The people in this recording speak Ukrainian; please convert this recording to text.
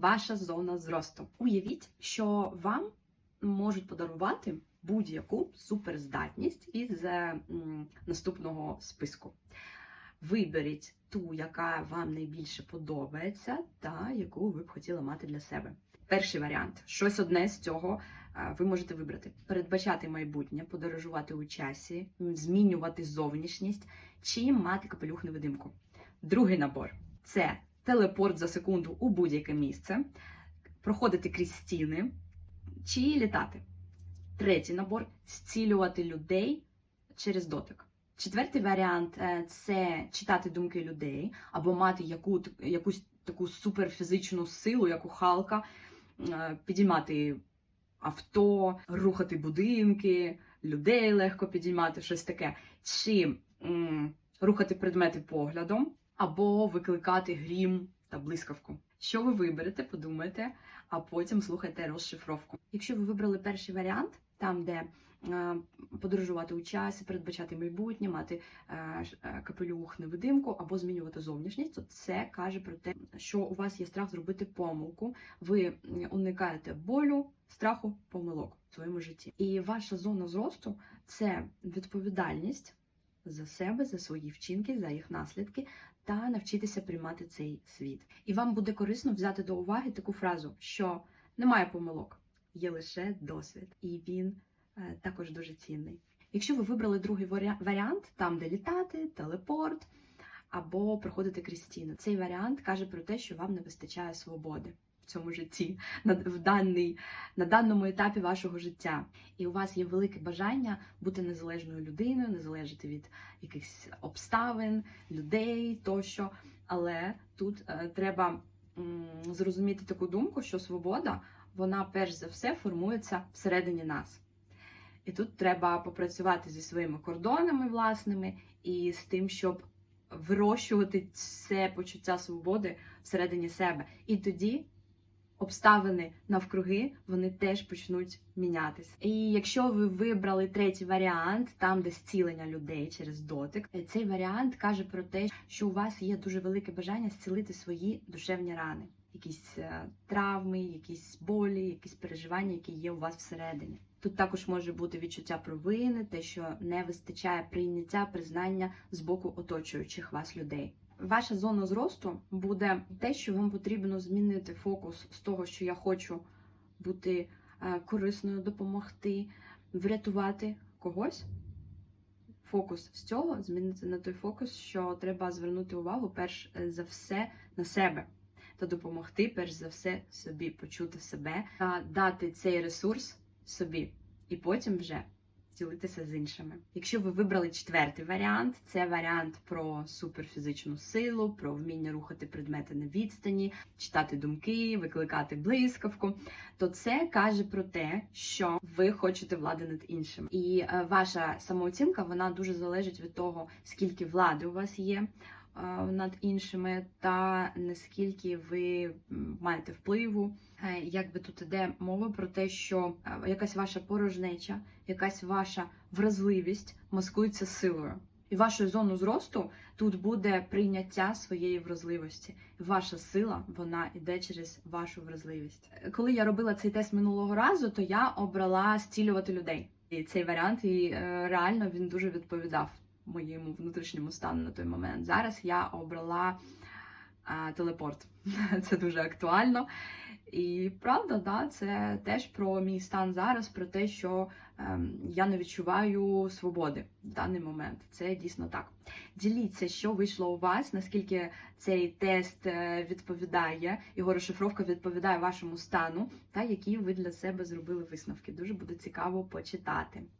ваша зона зросту. Уявіть, що вам можуть подарувати будь-яку суперздатність із е, наступного списку. Виберіть ту, яка вам найбільше подобається, та яку ви б хотіли мати для себе. Перший варіант щось одне з цього е, ви можете вибрати: передбачати майбутнє, подорожувати у часі, змінювати зовнішність чи мати капелюх невидимку. Другий набор це телепорт за секунду у будь-яке місце, проходити крізь стіни чи літати. Третій набор зцілювати людей через дотик. Четвертий варіант е, це читати думки людей або мати яку, якусь таку суперфізичну силу, як у Халка, е, підіймати авто, рухати будинки, людей легко підіймати, щось таке, чи м, рухати предмети поглядом, або викликати грім та блискавку. Що ви виберете, подумайте, а потім слухайте розшифровку. Якщо ви вибрали перший варіант, там де е, подорожувати у часі, передбачати майбутнє, мати е, е, капелюх невидимку або змінювати зовнішність, то це каже про те, що у вас є страх зробити помилку. Ви уникаєте болю, страху, помилок в своєму житті. І ваша зона зросту це відповідальність за себе, за свої вчинки, за їх наслідки та навчитися приймати цей світ. І вам буде корисно взяти до уваги таку фразу, що немає помилок, є лише досвід, і він е, також дуже цінний. Якщо ви вибрали другий варіант, там де літати, телепорт або проходити крізь стіну, цей варіант каже про те, що вам не вистачає свободи цьому житті на, в даний, на даному етапі вашого життя. І у вас є велике бажання бути незалежною людиною, не залежати від якихось обставин, людей тощо. Але тут е, треба м, зрозуміти таку думку, що свобода, вона перш за все формується всередині нас. І тут треба попрацювати зі своїми кордонами власними і з тим, щоб вирощувати це почуття свободи всередині себе. І тоді обставини навкруги вони теж почнуть мінятися. І якщо ви вибрали третій варіант, там де зцілення людей через дотик, е, цей варіант каже про те, що у вас є дуже велике бажання зцілити свої душевні рани, якісь е, травми, якісь болі, якісь переживання, які є у вас всередині. Тут також може бути відчуття провини, те, що не вистачає прийняття, признання з боку оточуючих вас людей. Ваша зона зросту буде те, що вам потрібно змінити фокус з того, що я хочу бути е, корисною, допомогти, врятувати когось. Фокус з цього змінити на той фокус, що треба звернути увагу перш е, за все на себе та допомогти, перш за все, собі почути себе та дати цей ресурс собі, і потім вже ділитися з іншими. Якщо ви вибрали четвертий варіант, це варіант про суперфізичну силу, про вміння рухати предмети на відстані, читати думки, викликати блискавку, то це каже про те, що ви хочете влади над іншим. І е, ваша самооцінка вона дуже залежить від того, скільки влади у вас є. Над іншими, та наскільки ви маєте впливу, Е, якби тут іде мова про те, що е, якась ваша порожнеча, якась ваша вразливість маскується силою. І вашою зону зросту тут буде прийняття своєї вразливості. Ваша сила вона йде через вашу вразливість. Е, Коли я робила цей тест минулого разу, то я обрала зцілювати людей. І цей варіант і реально він дуже відповідав моєму внутрішньому стану на той момент. Зараз я обрала а, телепорт. Це дуже актуально. І правда, да, це теж про мій стан зараз, про те, що ем, я не відчуваю свободи в даний момент. Це дійсно так. Діліться, що вийшло у вас, наскільки цей тест е, відповідає, його розшифровка відповідає вашому стану, та які ви для себе зробили висновки. Дуже буде цікаво почитати.